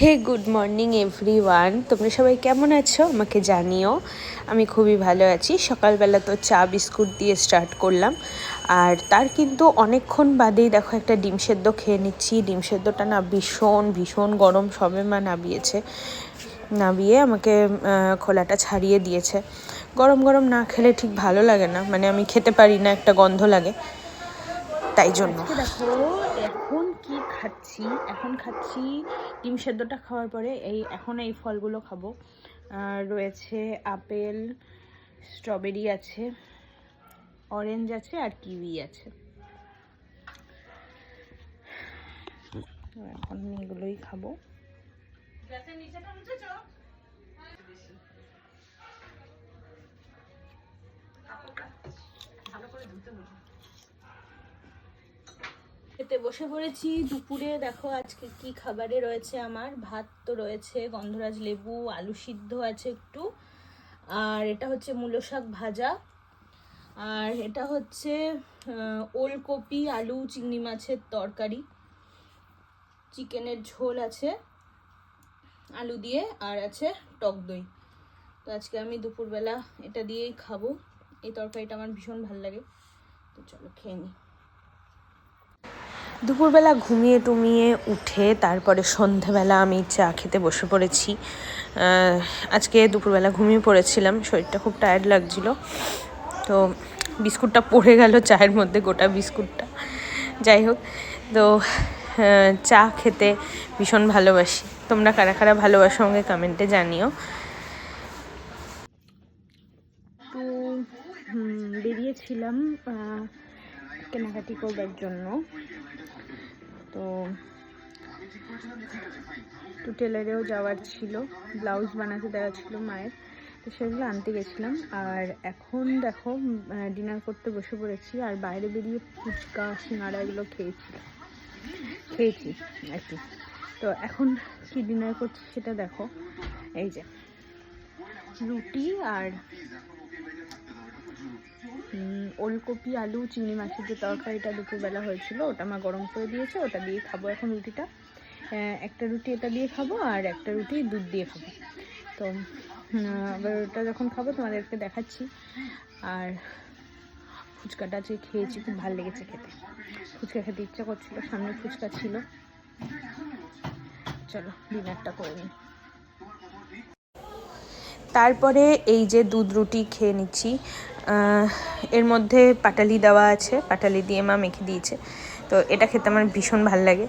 হে good morning everyone তোমরা সবাই কেমন আছো? আমাকে জানিও, আমি খুবই ভালো আছি। সকালবেলা তো চা, বিস্কুট দিয়ে স্টার্ট করলাম। আর তার কিন্তু অনেকক্ষণ বাদেই দেখো একটা ডিম সেদ্ধ খেয়ে নিচ্ছি। ডিম সেদ্ধটা না ভীষণ ভীষণ গরম, সবে মা নাবিয়েছে। নাবিয়ে আমাকে খোলাটা ছাড়িয়ে দিয়েছে। গরম গরম না খেলে ঠিক ভালো লাগে না। মানে আমি খেতে পারি না, একটা গন্ধ লাগে। তাই জন্য। দেখো এখন কি খাচ্ছি? এখন খাচ্ছি ডিম সেদ্ধটা খাওয়ার পরে এই এখন এই ফলগুলো খাব। আর রয়েছে আপেল স্ট্রবেরি আছে অরেঞ্জ আছে আর কিউই আছে। এখন এগুলোই খাব। খেতে বসে পড়েছি। দুপুরে দেখো আজকে কি খাবারে রয়েছে আমার? ভাত তো রয়েছে, গন্ধরাজ লেবু, আলু সিদ্ধ আছে একটু। আর এটা হচ্ছে মূলো শাক ভাজা। আর এটা হচ্ছে ওলকপি, আলু, চিংড়ি মাছের তরকারি। চিকেনের ঝোল আছে, আলু দিয়ে, আর আছে টক দই। তো আজকে আমি দুপুরবেলা এটা দিয়েই খাব। এই তরকারিটা আমার ভীষণ ভালো লাগে। তো চলো খেয়ে নিই দুপুরবেলা ঘুমিয়ে টুমিয়ে উঠে তারপরে সন্ধ্যাবেলা আমি চা খেতে বসে পড়েছি। আজকে দুপুরবেলা ঘুমিয়ে পড়েছিলাম, শরীরটা খুব টায়ার্ড লাগছিল। তো বিস্কুটটা পড়ে গেল চায়ের মধ্যে, গোটা বিস্কুটটা। যাই হোক, তো চা খেতে ভীষণ ভালোবাসি। তোমরা কারা কারা ভালোবাসো আমাকে কমেন্টে জানিও। তো বেরিয়েছিলাম কেনাকাটি করবার জন্য। তো তো টেলারেও যাওয়ার ছিল, ব্লাউজ বানাতে দেওয়া ছিল মায়ের। তো সেগুলো আনতে গেছিলাম। আর এখন দেখো ডিনার করতে বসে পড়েছি, আর বাইরে বেরিয়ে ফুচকা, সিঙ্গারা এগুলো খেয়েছি। খেয়েছি আর কি তো এখন কি ডিনার করছি সেটা দেখো। এই যে রুটি আর ওলকপি, আলু, চিংড়ি মাছের যে তরকারিটা দুপুরবেলা হয়েছিল, ওটা মা গরম করে দিয়েছে, ওটা দিয়ে খাব এখন রুটিটা। একটা রুটি এটা দিয়ে খাব আর একটা রুটি দুধ দিয়ে খাব। তো আবার ওটা যখন খাব তোমাদেরকে দেখাচ্ছি। আর ফুচকাটা যে খেয়েছি, খুব ভালো লেগেছে খেতে। ফুচকা খেতে ইচ্ছা করছিল, সামনে ফুচকা ছিল। চলো, ডিনারটা করে নিই। তারপরে এই যে দুধ রুটি খেয়ে নিচ্ছি। এর মধ্যে পাটালি দেওয়া আছে। পাটালি দিয়ে মা মেখে দিয়েছে। তো এটা খেতে আমার ভীষণ ভালো লাগে।